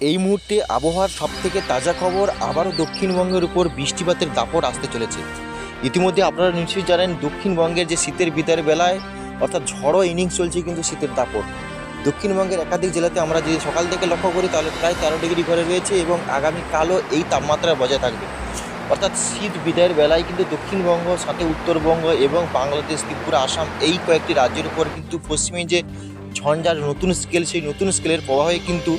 এই মুহূর্তে আবহাওয়ার সবথেকে তাজা খবর আবারও দক্ষিণবঙ্গের উপর বৃষ্টিপাতের দাপট আসতে চলেছে। ইতিমধ্যে আপনারা নিশ্চয়ই জানেন দক্ষিণবঙ্গের যে শীতের বিদায়ের বেলায়, অর্থাৎ ঝড়ো ইনিংস চলছে কিন্তু শীতের দাপট। দক্ষিণবঙ্গের একাধিক জেলাতে আমরা যদি সকাল থেকে লক্ষ্য করি, তাহলে প্রায় তেরো ডিগ্রি ঘরে রয়েছে এবং আগামীকালও এই তাপমাত্রা বজায় থাকবে। অর্থাৎ শীত বিদায়ের বেলায় কিন্তু দক্ষিণবঙ্গ, সাথে উত্তরবঙ্গ এবং বাংলাদেশ, ত্রিপুরা, আসাম এই কয়েকটি রাজ্যের উপর কিন্তু পশ্চিমে যে ঝঞ্ঝার নতুন স্কেল, সেই নতুন স্কেলের প্রভাবে কিন্তু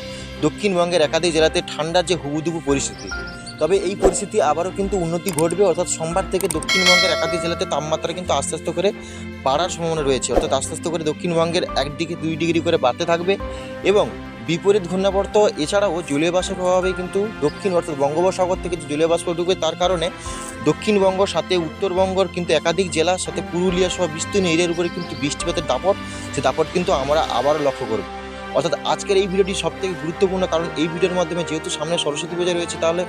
দক্ষিণবঙ্গের একাধিক জেলাতে ঠান্ডার যে হুবুদুবু পরিস্থিতি। তবে এই পরিস্থিতি আবারও কিন্তু উন্নতি ঘটবে, অর্থাৎ সোমবার থেকে দক্ষিণবঙ্গের একাধিক জেলাতে তাপমাত্রা কিন্তু আস্তে আস্তে করে বাড়ার সম্ভাবনা রয়েছে। অর্থাৎ আস্তে আস্তে করে দক্ষিণবঙ্গের এক একদিকে দুই ডিগ্রি করে বাড়তে থাকবে এবং বিপরীত ঘূর্ণাবর্ত, এছাড়াও জলীয় বাষ্পের প্রভাবে কিন্তু দক্ষিণ অর্থাৎ বঙ্গোপসাগর থেকে যে জলীয় বাষ্প ঢুকবে, তার কারণে দক্ষিণবঙ্গ সাথে উত্তরবঙ্গর কিন্তু একাধিক জেলা, সাথে পুরুলিয়া সহ বিস্তীর্ণ এরিয়ার উপরে কিন্তু বৃষ্টিপাতের দাপট, সে দাপট কিন্তু আমরা আবারও লক্ষ্য করব। অর্থাৎ আজকের এই ভিডিওটি সবথেকে গুরুত্বপূর্ণ, কারণ এই ভিডিওর মাধ্যমে যেহেতু সামনে সরস্বতী পূজা রয়েছে, তাহলে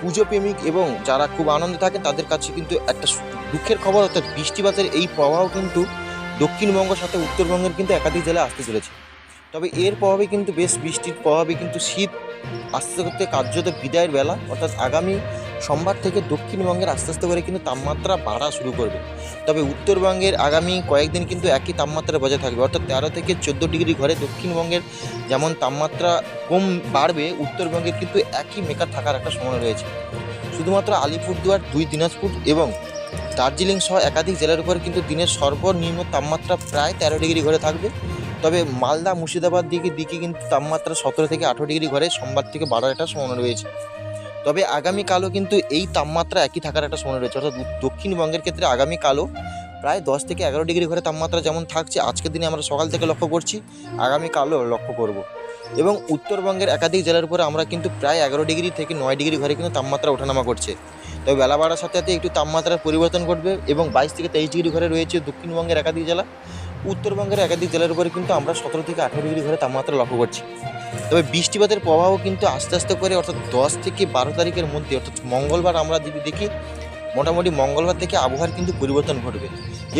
পুজো প্রেমিক এবং যারা খুব আনন্দে থাকে তাদের কাছে কিন্তু একটা দুঃখের খবর, অর্থাৎ বৃষ্টিপাতের এই প্রবাহ কিন্তু দক্ষিণবঙ্গের সাথে উত্তরবঙ্গের কিন্তু একাধিক জেলায় আসতে চলেছে। তবে এর প্রভাবে কিন্তু বেশ বৃষ্টির প্রভাবে কিন্তু শীত আস্তে করতে কার্যত বিদায়ের বেলা, অর্থাৎ আগামী সোমবার থেকে দক্ষিণবঙ্গের আস্তে আস্তে করে কিন্তু তাপমাত্রা বাড়া শুরু করবে। তবে উত্তরবঙ্গের আগামী কয়েকদিন কিন্তু একই তাপমাত্রা বজায় থাকবে, অর্থাৎ তেরো থেকে চোদ্দ ডিগ্রি ঘরে দক্ষিণবঙ্গের যেমন তাপমাত্রা কম বাড়বে, উত্তরবঙ্গের কিন্তু একই মেকার থাকার একটা সময় রয়েছে। শুধুমাত্র আলিপুরদুয়ার, দুই দিনাজপুর এবং দার্জিলিং সহ একাধিক জেলার উপর কিন্তু দিনের সর্বনিম্ন তাপমাত্রা প্রায় তেরো ডিগ্রি ঘরে থাকবে। তবে মালদা মুর্শিদাবাদ দিকে দিকে কিন্তু তাপমাত্রা সতেরো থেকে আঠেরো ডিগ্রি ঘরে সোমবার থেকে বাড়ার একটা সম্ভাবনা রয়েছে। তবে আগামীকালও কিন্তু এই তাপমাত্রা একই থাকার একটা সময় রয়েছে। অর্থাৎ দক্ষিণবঙ্গের ক্ষেত্রে আগামীকালও প্রায় দশ থেকে এগারো ডিগ্রি ঘরে তাপমাত্রা যেমন থাকছে, আজকের দিনে আমরা সকাল থেকে লক্ষ্য করছি, আগামীকালও লক্ষ্য করব। এবং উত্তরবঙ্গের একাধিক জেলার উপরে আমরা কিন্তু প্রায় এগারো ডিগ্রি থেকে নয় ডিগ্রি ঘরে কিন্তু তাপমাত্রা ওঠানামা করছে। তবে বেলা বাড়ার সাথে সাথে একটু তাপমাত্রার পরিবর্তন ঘটবে এবং বাইশ থেকে তেইশ ডিগ্রি ঘরে রয়েছে দক্ষিণবঙ্গের একাধিক জেলা। উত্তরবঙ্গের একাধিক জেলার উপরে কিন্তু আমরা সতেরো থেকে আঠেরো ডিগ্রি ঘরে তাপমাত্রা লক্ষ্য করছি। তবে বৃষ্টিপাতের প্রভাবও কিন্তু আস্তে আস্তে করে অর্থাৎ দশ থেকে বারো তারিখের মধ্যে, অর্থাৎ মঙ্গলবার আমরা যদি দেখি, মোটামুটি মঙ্গলবার থেকে আবহাওয়ার কিন্তু পরিবর্তন ঘটবে।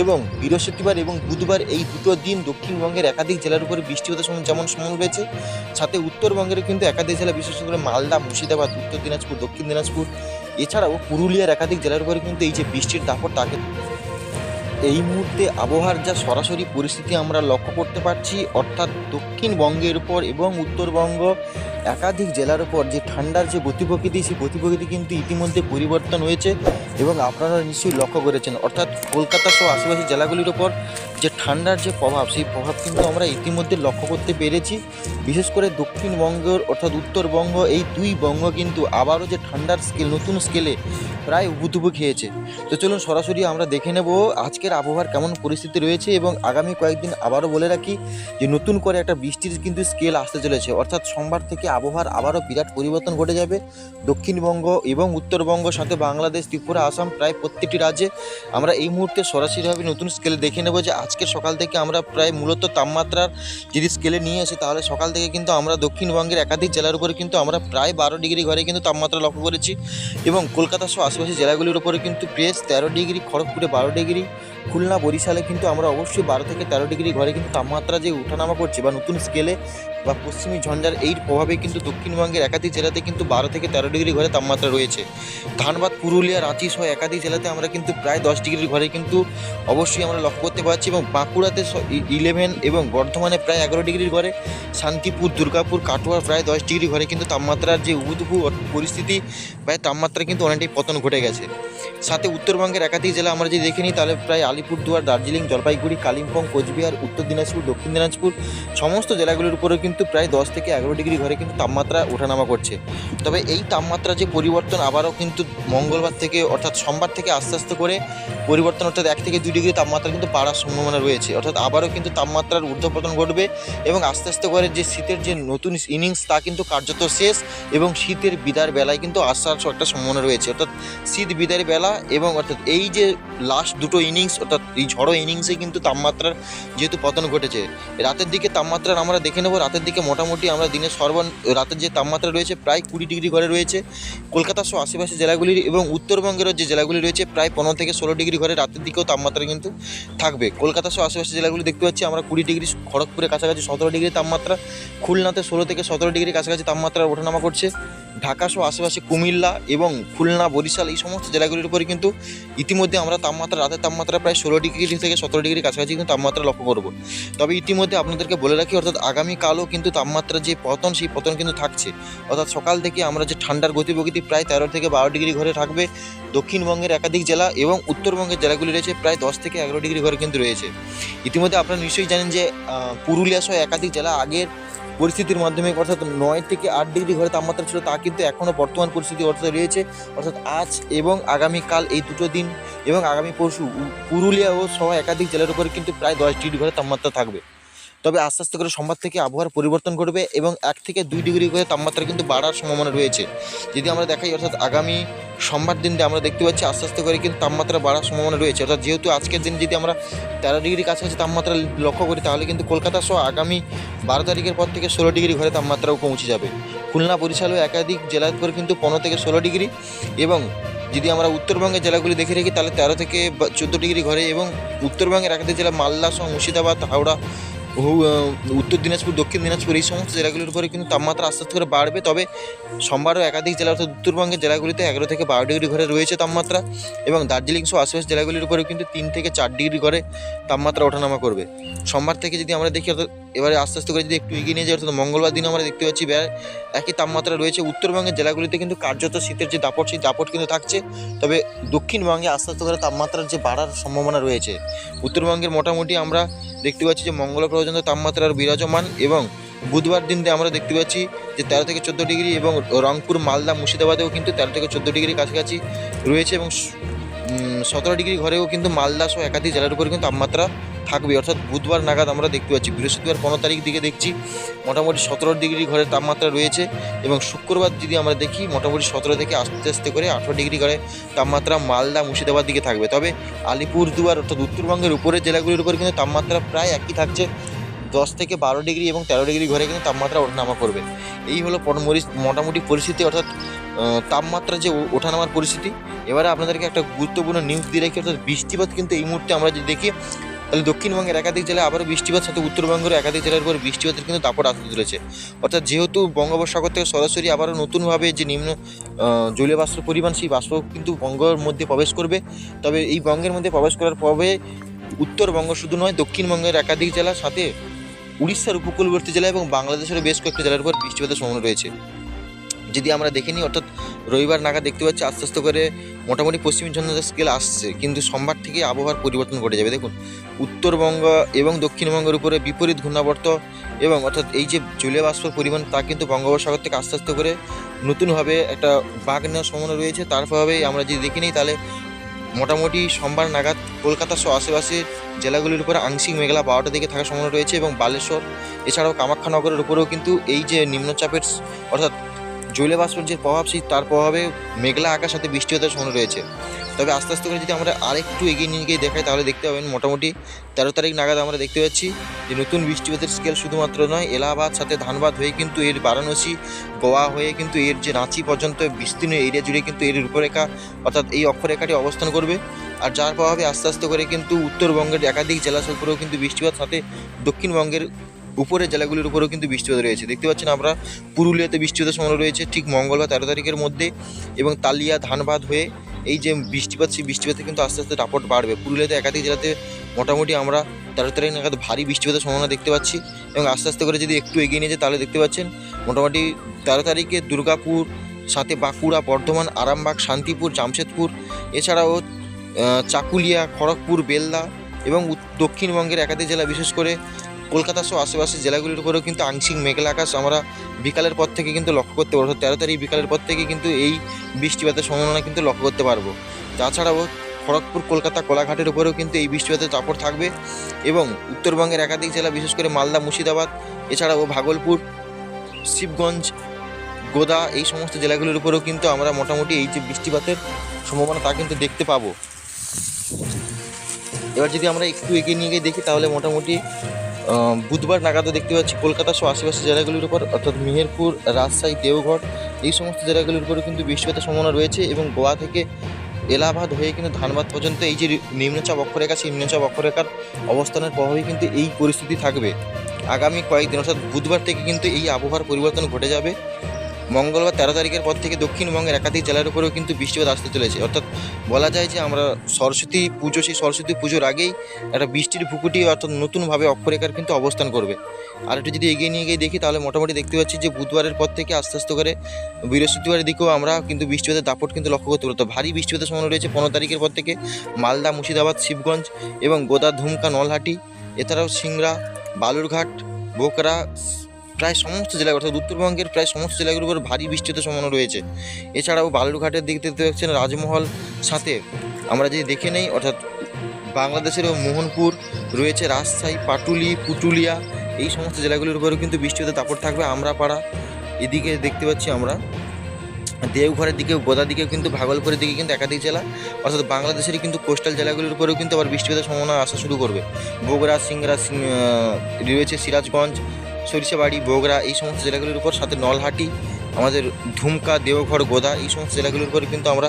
এবং বৃহস্পতিবার এবং বুধবার এই দুটো দিন দক্ষিণবঙ্গের একাধিক জেলার উপরে বৃষ্টিপাতের সময় যেমন সময় রয়েছে সাথে উত্তরবঙ্গের কিন্তু একাধিক জেলা, বিশেষ করে মালদা, মুর্শিদাবাদ, উত্তর দিনাজপুর, দক্ষিণ দিনাজপুর, এছাড়াও পুরুলিয়ার একাধিক জেলার উপরে কিন্তু এই যে বৃষ্টির দাপট, তাকে এই মুহূর্তে আবহাওয়ার যা সরাসরি পরিস্থিতি আমরা লক্ষ্য করতে পারছি, অর্থাৎ দক্ষিণবঙ্গের উপর এবং উত্তরবঙ্গ একাধিক জেলার উপর যে ঠান্ডার যে গতিপ্রকৃতি, সেই গতিপ্রকৃতি কিন্তু ইতিমধ্যে পরিবর্তন হয়েছে এবং আপনারা নিশ্চয়ই লক্ষ্য করেছেন। অর্থাৎ কলকাতা সহ আশেপাশের জেলাগুলির উপর যে ঠান্ডার যে প্রভাব, সেই প্রভাব কিন্তু আমরা ইতিমধ্যে লক্ষ্য করতে পেরেছি। বিশেষ করে দক্ষিণবঙ্গের অর্থাৎ উত্তরবঙ্গ, এই দুই বঙ্গ কিন্তু আবারও যে ঠান্ডার স্কেল নতুন স্কেলে প্রায় উবুতুবু খেয়েছে। তো চলুন সরাসরি আমরা দেখে নেব আজকের আবহাওয়ার কেমন পরিস্থিতি রয়েছে এবং আগামী কয়েকদিন আবারও বলে রাখি যে নতুন করে একটা বৃষ্টির কিন্তু স্কেল আসতে চলেছে। অর্থাৎ সোমবার থেকে আবহাওয়ার আবারও বিরাট পরিবর্তন ঘটে যাবে। দক্ষিণবঙ্গ এবং উত্তরবঙ্গ, সাথে বাংলাদেশ, ত্রিপুরা, আসাম, প্রায় প্রত্যেকটি রাজ্যে আমরা এই মুহূর্তে সরাসরিভাবে নতুন স্কেলে দেখে নেব যে আজকের সকাল থেকে আমরা প্রায় মূলত তাপমাত্রার যদি স্কেলে নিয়ে আসি, তাহলে সকাল থেকে কিন্তু আমরা দক্ষিণবঙ্গের একাধিক জেলার উপরে কিন্তু আমরা প্রায় বারো ডিগ্রি ঘরে কিন্তু তাপমাত্রা লক্ষ্য করেছি এবং কলকাতা সহ আশেপাশের জেলাগুলির উপরে কিন্তু প্রেস তেরো ডিগ্রি, খড়গপুরে বারো ডিগ্রি খুলনা বরিশালে কিন্তু আমরা অবশ্যই বারো থেকে তেরো ডিগ্রি ঘরে কিন্তু তাপমাত্রা যে উঠানামা করছে বা নতুন স্কেলে বা পশ্চিমী ঝঞ্ঝার এই প্রভাবে কিন্তু দক্ষিণবঙ্গের একাধিক জেলাতে কিন্তু বারো থেকে তেরো ডিগ্রি ঘরে তাপমাত্রা রয়েছে। ধানবাদ, পুরুলিয়া রাঁচি সহ একাধিক জেলাতে আমরা কিন্তু প্রায় দশ ডিগ্রির ঘরে কিন্তু অবশ্যই আমরা লক্ষ্য করতে পারছি এবং বাঁকুড়াতে ইলেভেন এবং বর্ধমানে প্রায় এগারো ডিগ্রির ঘরে, শান্তিপুর, দুর্গাপুর, কাটোয়া প্রায় দশ ডিগ্রি ঘরে কিন্তু তাপমাত্রার যে উবুদুবু পরিস্থিতি, প্রায় তাপমাত্রা কিন্তু অনেকটাই পতন ঘটে গেছে। সাথে উত্তরবঙ্গের একাধিক জেলা আমরা যদি দেখে নিই, তাহলে প্রায় আলিপুরদুয়ার, দার্জিলিং, জলপাইগুড়ি, কালিম্পং, কোচবিহার, উত্তর দিনাজপুর, দক্ষিণ দিনাজপুর সমস্ত জেলাগুলির উপরেও কিন্তু প্রায় দশ থেকে এগারো ডিগ্রি ঘরে কিন্তু তাপমাত্রা ওঠানামা করছে। তবে এই তাপমাত্রা যে পরিবর্তন আবারও কিন্তু মঙ্গলবার থেকে অর্থাৎ সোমবার থেকে আস্তে আস্তে করে পরিবর্তন অর্থাৎ এক থেকে দুই ডিগ্রি তাপমাত্রা কিন্তু বাড়ার সম্ভাবনা রয়েছে। অর্থাৎ আবারও কিন্তু তাপমাত্রার ঊর্ধ্বপতন ঘটবে এবং আস্তে আস্তে করে যে শীতের যে নতুন ইনিংস তা কিন্তু কার্যত শেষ এবং শীতের বিদার বেলায় কিন্তু আসার একটা সম্ভাবনা রয়েছে। অর্থাৎ শীত বিদায়ের বেলা এবং অর্থাৎ এই যে লাস্ট দুটো ইনিংস অর্থাৎ এই ঝড়ো ইনিংসে কিন্তু তাপমাত্রার যেহেতু পতন ঘটেছে, রাতের দিকে তাপমাত্রার আমরা দেখে নেব, রাতের দিকে মোটামুটি আমরা দিনের সর্ব রাতের যে তাপমাত্রা রয়েছে প্রায় কুড়ি ডিগ্রি ঘরে রয়েছে। কলকাতা সহ আশেপাশে জেলাগুলির এবং উত্তরবঙ্গেরও যে জেলাগুলি রয়েছে প্রায় পনেরো থেকে ষোলো ডিগ্রি ঘরে রাতের দিকেও তাপমাত্রা কিন্তু থাকবে। কলকাতা সহ আশেপাশে জেলাগুলি দেখতে পাচ্ছি আমরা কুড়ি ডিগ্রি, খড়গপুরের কাছাকাছি সতেরো ডিগ্রি তাপমাত্রা, খুলনাতে ষোলো থেকে সতেরো ডিগ্রি কাছাকাছি তাপমাত্রা ওঠানামা করছে। ঢাকা সহ আশেপাশে কুমিল্লা এবং খুলনা, বরিশাল এই সমস্ত জেলাগুলির উপরে কিন্তু ইতিমধ্যে আমরা তাপমাত্রা, রাতের তাপমাত্রা প্রায় ষোলো ডিগ্রি থেকে সতেরো ডিগ্রি কাছাকাছি কিন্তু তাপমাত্রা লক্ষ্য করব। তবে ইতিমধ্যে আপনাদেরকে বলে রাখি, অর্থাৎ আগামীকালও কিন্তু তাপমাত্রা যে পতন, সেই পতন কিন্তু থাকছে। অর্থাৎ সকাল থেকে আমরা যে ঠান্ডার গতিপ্রকৃতি প্রায় তেরো থেকে বারো ডিগ্রি ঘরে থাকবে। দক্ষিণবঙ্গের একাধিক জেলা এবং উত্তরবঙ্গের জেলাগুলি রয়েছে প্রায় দশ থেকে এগারো ডিগ্রি ঘরে কিন্তু রয়েছে। ইতিমধ্যে আপনারা নিশ্চয়ই জানেন যে পুরুলিয়া সহ একাধিক জেলা আগের পরিস্থিতির মাধ্যমে, অর্থাৎ নয় থেকে আট ডিগ্রি ঘরে তাপমাত্রা ছিল তা কিন্তু এখনও বর্তমান পরিস্থিতি অর্থাৎ রয়েছে। অর্থাৎ আজ এবং আগামীকাল এই দুটো দিন এবং আগামী পরশু, পুরুলিয়া ও সহ একাধিক জেলার উপরে কিন্তু প্রায় দশ ডিগ্রি ঘরে তাপমাত্রা থাকবে। তবে আস্তে আস্তে করে সোমবার থেকে আবহাওয়ার পরিবর্তন ঘটবে এবং এক থেকে দুই ডিগ্রি করে তাপমাত্রা কিন্তু বাড়ার সম্ভাবনা রয়েছে। যদি আমরা দেখাই, অর্থাৎ আগামী সোমবার দিন আমরা দেখতে পাচ্ছি, আস্তে আস্তে করে কিন্তু তাপমাত্রা বাড়ার সম্ভাবনা রয়েছে। অর্থাৎ যেহেতু আজকের দিন যদি আমরা তেরো ডিগ্রি কাছাকাছি তাপমাত্রা লক্ষ্য করি, তাহলে কিন্তু কলকাতা সহ আগামী বারো তারিখের পর থেকে ষোলো ডিগ্রি ঘরে তাপমাত্রাও পৌঁছে যাবে। খুলনা বরিশালও একাধিক জেলার পর কিন্তু পনেরো থেকে ষোলো ডিগ্রি এবং যদি আমরা উত্তরবঙ্গের জেলাগুলি দেখে রাখি তাহলে তেরো থেকে চোদ্দ ডিগ্রি ঘরে এবং উত্তরবঙ্গের একাধিক জেলা, মালদা সহ মুর্শিদাবাদ, হাওড়া উত্তর দিনাজপুর, দক্ষিণ দিনাজপুর এই সমস্ত জেলাগুলির উপরে কিন্তু তাপমাত্রা আস্তে আস্তে করে বাড়বে। তবে সোমবারও একাধিক জেলা, অর্থাৎ উত্তরবঙ্গের জেলাগুলিতে এগারো থেকে বারো ডিগ্রি ঘরে রয়েছে তাপমাত্রা এবং দার্জিলিং সহ আশেপাশ জেলাগুলির উপরেও কিন্তু তিন থেকে চার ডিগ্রি ঘরে তাপমাত্রা ওঠানামা করবে। সোমবার থেকে যদি আমরা দেখি, অর্থাৎ এবারে আস্তে আস্তে করে যদি একটু এগিয়ে নিয়ে যাই, অর্থাৎ মঙ্গলবার দিন আমরা দেখতে পাচ্ছি একই তাপমাত্রা রয়েছে। উত্তরবঙ্গের জেলাগুলিতে কিন্তু কার্যত শীতের যে দাপট, সেই দাপট কিন্তু থাকছে। তবে দক্ষিণবঙ্গে আস্তে আস্তে করে তাপমাত্রার যে বাড়ার সম্ভাবনা রয়েছে, উত্তরবঙ্গের মোটামুটি আমরা দেখতে পাচ্ছি যে মঙ্গল পর্যন্ত তাপমাত্রার বিরাজমান এবং বুধবার দিন দিয়ে আমরা দেখতে পাচ্ছি যে তেরো থেকে চোদ্দ ডিগ্রি এবং রংপুর, মালদা, মুর্শিদাবাদেও কিন্তু তেরো থেকে চোদ্দ ডিগ্রি কাছাকাছি রয়েছে এবং সতেরো ডিগ্রি ঘরেও কিন্তু মালদা সহ একাধিক জেলার উপরে কিন্তু তাপমাত্রা থাকবে। অর্থাৎ বুধবার নাগাদ আমরা দেখতে পাচ্ছি, বৃহস্পতিবার পনেরো তারিখ দিকে দেখছি, মোটামুটি সতেরো ডিগ্রি ঘরের তাপমাত্রা রয়েছে এবং শুক্রবার যদি আমরা দেখি, মোটামুটি সতেরো থেকে আস্তে আস্তে করে আঠেরো ডিগ্রি ঘরে তাপমাত্রা মালদা, মুর্শিদাবাদ দিকে থাকবে। তবে আলিপুরদুয়ার অর্থাৎ উত্তরবঙ্গের উপরের জেলাগুলির উপরে কিন্তু তাপমাত্রা প্রায় একই থাকছে। দশ থেকে বারো ডিগ্রি এবং তেরো ডিগ্রি ঘরে কিন্তু তাপমাত্রা ওঠানামা করবে। এই হলো মোটামুটি পরিস্থিতি, অর্থাৎ তাপমাত্রা যে ওঠানামার পরিস্থিতি। এবারে আপনাদেরকে একটা গুরুত্বপূর্ণ নিউজ দিয়ে রাখি, অর্থাৎ বৃষ্টিপাত কিন্তু এই মুহূর্তে আমরা যদি দেখি তাহলে দক্ষিণবঙ্গের একাধিক জেলায় আবারও বৃষ্টিপাত সাথে উত্তরবঙ্গের একাধিক জেলার উপর বৃষ্টিপাতের কিন্তু দাপট আসতে চলেছে অর্থাৎ যেহেতু বঙ্গোপসাগর থেকে সরাসরি আবারও নতুনভাবে যে নিম্ন জলীয় বাষ্পের পরিমাণ, সেই বাষ্প কিন্তু বঙ্গের মধ্যে প্রবেশ করবে। তবে এই বঙ্গের মধ্যে প্রবেশ করার পরে উত্তরবঙ্গ শুধু নয় দক্ষিণবঙ্গের একাধিক জেলার সাথে উড়িষ্যার উপকূলবর্তী জেলা এবং বাংলাদেশেরও বেশ কয়েকটি জেলার উপর বৃষ্টিপাতের সম্ভাবনা রয়েছে। যদি আমরা দেখে নিই, অর্থাৎ রবিবার নাগাদ দেখতে পাচ্ছি আস্তে আস্তে করে মোটামুটি পশ্চিমী ঝঞ্ঝার স্কেল আসছে, কিন্তু সোমবার থেকে আবহাওয়ার পরিবর্তন ঘটে যাবে। দেখুন, উত্তরবঙ্গ এবং দক্ষিণবঙ্গের উপরে বিপরীত ঘূর্ণাবর্ত এবং অর্থাৎ এই যে জলীয় বাষ্পের পরিমাণ, তা কিন্তু বঙ্গোপসাগর থেকে আস্তে আস্তে করে নতুনভাবে একটা বাঘ নেওয়ার সম্ভাবনা রয়েছে। তার প্রভাবেই আমরা যদি দেখি নিই, তাহলে মোটামুটি সোমবার নাগাদ কলকাতা সহ আশেপাশের জেলাগুলির উপরে আংশিক মেঘলা বারোটা দিকে থাকার সম্ভাবনা রয়েছে এবং বালেশ্বর, এছাড়াও কামাখ্যা নগরের উপরেও কিন্তু এই যে নিম্নচাপের, অর্থাৎ জৈলে বাষ্পের যে প্রভাব, সেই তার প্রভাবে মেঘলা আকাশ সাথে বৃষ্টি হতে সম্ভাবনা রয়েছে। তবে আস্তে আস্তে করে যদি আমরা আরেকটু এগিয়ে নিয়ে গিয়ে দেখাই, তাহলে দেখতে পাবেন মোটামুটি তেরো তারিখ নাগাদ আমরা দেখতে পাচ্ছি যে নতুন বৃষ্টিপাতের স্কেল শুধুমাত্র নয়, এলাহাবাদ সাথে ধানবাদ হয়ে কিন্তু এর বারাণসী, গোয়া হয়ে কিন্তু এর যে রাঁচি পর্যন্ত বিস্তীর্ণ এরিয়া জুড়ে কিন্তু এর রূপরেখা অর্থাৎ এই অক্ষরেখাটি অবস্থান করবে। আর যার প্রভাবে আস্তে আস্তে করে কিন্তু উত্তরবঙ্গের একাধিক জেলা উপরেও কিন্তু বৃষ্টিপাত, সাথে দক্ষিণবঙ্গের উপরের জেলাগুলির উপরেও কিন্তু বৃষ্টিপাত রয়েছে। দেখতে পাচ্ছেন আমরা, পুরুলিয়াতে বৃষ্টিপাতের সম্ভাবনা রয়েছে ঠিক মঙ্গলবার তেরো তারিখের মধ্যে এবং তালিয়া, ধানবাদ হয়ে এই যে বৃষ্টিপাত, সেই বৃষ্টিপাতে কিন্তু আস্তে আস্তে দাপট বাড়বে। পুরুলিয়াতে একাধিক জেলাতে মোটামুটি আমরা তেরো তারিখ নাগাদ ভারী বৃষ্টিপাতের সম্ভাবনা দেখতে পাচ্ছি এবং আস্তে আস্তে করে যদি একটু এগিয়ে নিয়ে যায়, তাহলে দেখতে পাচ্ছেন মোটামুটি তেরো তারিখে দুর্গাপুর, সাথে বাঁকুড়া, বর্ধমান, আরামবাগ, শান্তিপুর, জামশেদপুর, এছাড়াও চাকুলিয়া, খড়গপুর, বেলদা এবং দক্ষিণবঙ্গের একাধিক জেলা, বিশেষ করে কলকাতা সহ আশেপাশের জেলাগুলির উপরেও কিন্তু আংশিক মেঘলা আকাশ আমরা বিকালের পর থেকে কিন্তু লক্ষ্য করতে পারব। তেরো তারিখ বিকালের পর থেকে কিন্তু এই বৃষ্টিপাতের সম্ভাবনা কিন্তু লক্ষ্য করতে পারব। তাছাড়াও খড়গপুর, কলকাতা, কোলাঘাটের উপরেও কিন্তু এই বৃষ্টিপাতের চাপড় থাকবে এবং উত্তরবঙ্গের একাধিক জেলা, বিশেষ করে মালদা, মুর্শিদাবাদ, এছাড়াও ভাগলপুর, শিবগঞ্জ, গোদা এই সমস্ত জেলাগুলির উপরেও কিন্তু আমরা মোটামুটি এই যে বৃষ্টিপাতের সম্ভাবনা তা কিন্তু দেখতে পাবো। এবার যদি আমরা একটু এগিয়ে নিয়ে গিয়ে দেখি, তাহলে মোটামুটি বুধবার নাগাদও দেখতে পাচ্ছি কলকাতা সহ আশেপাশে জেলাগুলির উপর, অর্থাৎ মেহেরপুর, রাজশাহী, দেওঘর, এই সমস্ত জেলাগুলির উপরে কিন্তু বৃষ্টিপাতের সম্ভাবনা রয়েছে এবং গোয়া থেকে এলাহাবাদ হয়ে কিন্তু ধানবাদ পর্যন্ত এই যে নিম্নচাপ অক্ষরেখা সেই নিম্নচাপ অক্ষরেখার অবস্থানের প্রভাবে কিন্তু এই পরিস্থিতি থাকবে। আগামী কয়েকদিন, অর্থাৎ বুধবার থেকে কিন্তু এই আবহাওয়ার পরিবর্তন ঘটে যাবে। মঙ্গলবার তেরো তারিখের পর থেকে দক্ষিণবঙ্গের একাধিক জেলার উপরেও কিন্তু বৃষ্টিপাত আসতে চলেছে। অর্থাৎ বলা যায় যে আমরা সরস্বতী পুজো, সেই সরস্বতী পুজোর আগেই একটা বৃষ্টির ভুকুটি অর্থাৎ নতুনভাবে অক্ষরেখার কিন্তু অবস্থান করবে। আর একটু যদি এগিয়ে নিয়ে গিয়ে দেখি, তাহলে মোটামুটি দেখতে পাচ্ছি যে বুধবারের পর থেকে আস্তে আস্তে করে বৃহস্পতিবারের দিকেও আমরা কিন্তু বৃষ্টিপাতের দাপট কিন্তু লক্ষ্য করতে পারব তো ভারী বৃষ্টিপাতের সম্ভাবনা রয়েছে পনেরো তারিখের পর থেকে মালদা, মুর্শিদাবাদ, শিবগঞ্জ এবং গোদা, ধুমকা, নলহাটি। এছাড়াও সিংড়া, বালুরঘাট, বোকরা প্রায় সমস্ত জেলা অর্থাৎ উত্তরবঙ্গের প্রায় সমস্ত জেলাগুলোর উপর ভারী বৃষ্টিতে সম্ভাবনা রয়েছে। এছাড়াও বালুরঘাটের দিক দেখতে পাচ্ছেন রাজমহল সাথে আমরা যদি দেখে নেই, অর্থাৎ বাংলাদেশেরও মোহনপুর রয়েছে, রাজশাহী, পাটুলি, পুটুলিয়া, এই সমস্ত জেলাগুলির উপরেও কিন্তু বৃষ্টিতে দাপট থাকবে। আমরাপাড়া, এদিকে দেখতে পাচ্ছি আমরা, দেওঘরের দিকেও গোদা দিকেও কিন্তু, ভাগলপুরের দিকে কিন্তু একাধিক জেলা, অর্থাৎ বাংলাদেশের কিন্তু কোস্টাল জেলাগুলির উপরেও কিন্তু আবার বৃষ্টিপাতের সম্ভাবনা আসা শুরু করবে। বগুড়া সিংরা রয়েছে সিরাজগঞ্জ সরিষাবাড়ি বগুড়া এই সমস্ত জেলাগুলির উপর, সাথে নলহাটি, আমাদের ধুমকা, দেওঘর, গোদা, এই সমস্ত জেলাগুলির উপরে কিন্তু আমরা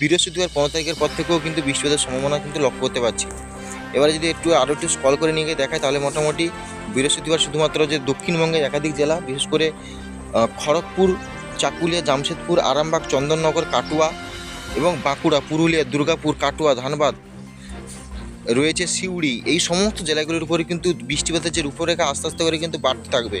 বৃহস্পতিবার পনেরো তারিখের পর থেকেও কিন্তু বৃষ্টিপাতের সম্ভাবনা কিন্তু লক্ষ্য করতে পারছি। এবারে যদি একটু আরও একটু স্কল করে নিয়ে গিয়ে দেখায় তাহলে মোটামুটি বৃহস্পতিবার শুধুমাত্র যে দক্ষিণবঙ্গের একাধিক জেলা, বিশেষ করে খড়গপুর, চাকুলিয়া, জামশেদপুর, আরামবাগ, চন্দননগর, কাটুয়া এবং বাঁকুড়া, পুরুলিয়া, দুর্গাপুর, কাটুয়া, ধানবাদ রয়েছে সিউড়ি, এই সমস্ত জেলাগুলির উপরে কিন্তু বৃষ্টিপাতের যে রূপরেখা আস্তে আস্তে করে কিন্তু বাড়তে থাকবে।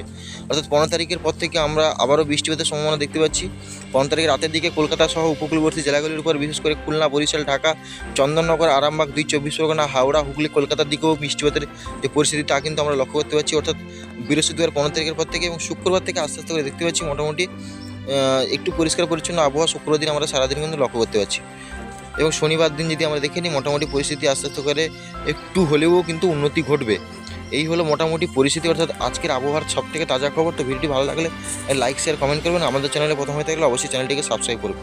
অর্থাৎ পনেরো তারিখের পর থেকে আমরা আবারও বৃষ্টিপাতের সম্ভাবনা দেখতে পাচ্ছি। পনেরো তারিখের রাতের দিকে কলকাতা সহ উপকূলবর্তী জেলাগুলির উপর, বিশেষ করে খুলনা, বরিশাল, ঢাকা, চন্দননগর, আরামবাগ, দুই চব্বিশ পরগনা, হাওড়া, হুগলি, কলকাতার দিকেও বৃষ্টিপাতের যে পরিস্থিতি তা কিন্তু আমরা লক্ষ্য করতে পারছি। অর্থাৎ বৃহস্পতিবার পনেরো তারিখের পর থেকে এবং শুক্রবার থেকে আস্তে আস্তে করে দেখতে পাচ্ছি মোটামুটি একটু পরিষ্কার পরিচ্ছন্ন আবহাওয়া শুক্রবার দিন আমরা সারাদিন কিন্তু লক্ষ্য করতে পারছি। এবং শনিবার দিন যদি আমরা দেখে নিই, মোটামুটি পরিস্থিতি আস্তে আস্তে করে একটু হলেও কিন্তু উন্নতি ঘটবে। এই হলো মোটামুটি পরিস্থিতি, অর্থাৎ আজকের আবহাওয়ার সব থেকে তাজা খবর। তো ভিডিওটি ভালো লাগলে, লাইক শেয়ার কমেন্ট করবেন। আমাদের চ্যানেলে প্রথম হয়ে থাকলে অবশ্যই চ্যানেলটিকে সাবস্ক্রাইব করবেন